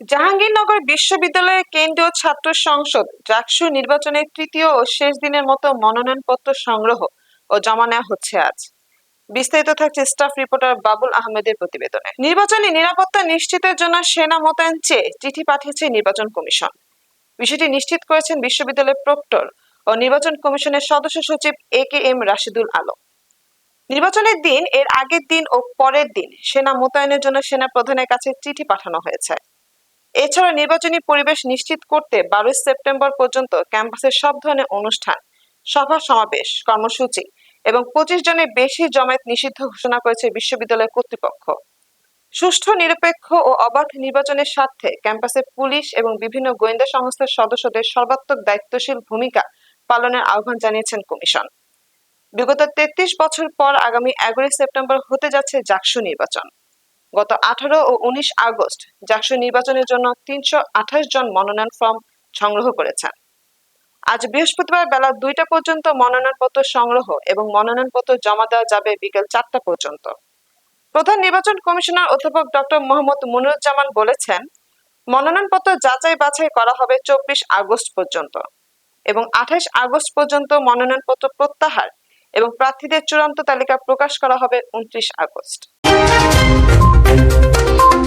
জাহাঙ্গীরনগর বিশ্ববিদ্যালয়ের কেন্দ্রীয় ছাত্র সংসদ জাকসু নির্বাচনের তৃতীয় ও শেষ দিনের মতো মনোনয়নপত্র সংগ্রহ ও জমা নেওয়া হচ্ছে আজ। বিস্তারিত থাকছে স্টাফ রিপোর্টার বাবুল আহমেদের প্রতিবেদনে। নির্বাচনী নিরাপত্তা নিশ্চিতের জন্য সেনা মোতায়েন চেয়ে চিঠি পাঠিয়েছে নির্বাচন কমিশন। বিষয়টি নিশ্চিত করেছেন বিশ্ববিদ্যালয়ের প্রক্টর ও নির্বাচন কমিশনের সদস্য সচিব A K M Rashidul Alam. নির্বাচনের দিন, এর আগের দিন ও পরের দিন সেনা মোতায়েনের জন্য সেনা প্রধানের কাছে চিঠি পাঠানো হয়েছে। এছাড়া নির্বাচনী পরিবেশ নিশ্চিত করতে বারোই সেপ্টেম্বর পর্যন্ত ক্যাম্পাসের সব ধরনের অনুষ্ঠান, সভা সমাবেশ, কর্মসূচি এবং পঁচিশ জনের বেশি জমায়েত নিষিদ্ধ ঘোষণা করেছে বিশ্ববিদ্যালয় কর্তৃপক্ষ। সুষ্ঠু, নিরপেক্ষ ও অবাধ নির্বাচনের স্বার্থে ক্যাম্পাসে পুলিশ এবং বিভিন্ন গোয়েন্দা সংস্থার সদস্যদের সর্বাত্মক দায়িত্বশীল ভূমিকা পালনের আহ্বান জানিয়েছেন কমিশন। বিগত তেত্রিশ বছর পর আগামী এগারোই সেপ্টেম্বর হতে যাচ্ছে জাকসু নির্বাচন। গত আঠারো ও উনিশ আগস্ট জাকসু নির্বাচনের জন্য তিনশো আঠাশ জন মনোনয়ন ফর্ম সংগ্রহ করেছেন। আজ বৃহস্পতিবার বেলা দুইটা পর্যন্ত মনোনয়নপত্র সংগ্রহ এবং মনোনয়নপত্র জমা দেওয়া যাবে বিকেল চারটা পর্যন্ত। প্রধান নির্বাচন কমিশনার অধ্যাপক ডক্টর মোহাম্মদ মুনুজ্জামান বলেছেন, মনোনয়নপত্র যাচাই বাছাই করা হবে চব্বিশ আগস্ট পর্যন্ত এবং আঠাশ আগস্ট পর্যন্ত মনোনয়নপত্র প্রত্যাহার এবং প্রার্থীদের চূড়ান্ত তালিকা প্রকাশ করা হবে উনত্রিশ আগস্ট। Thank you.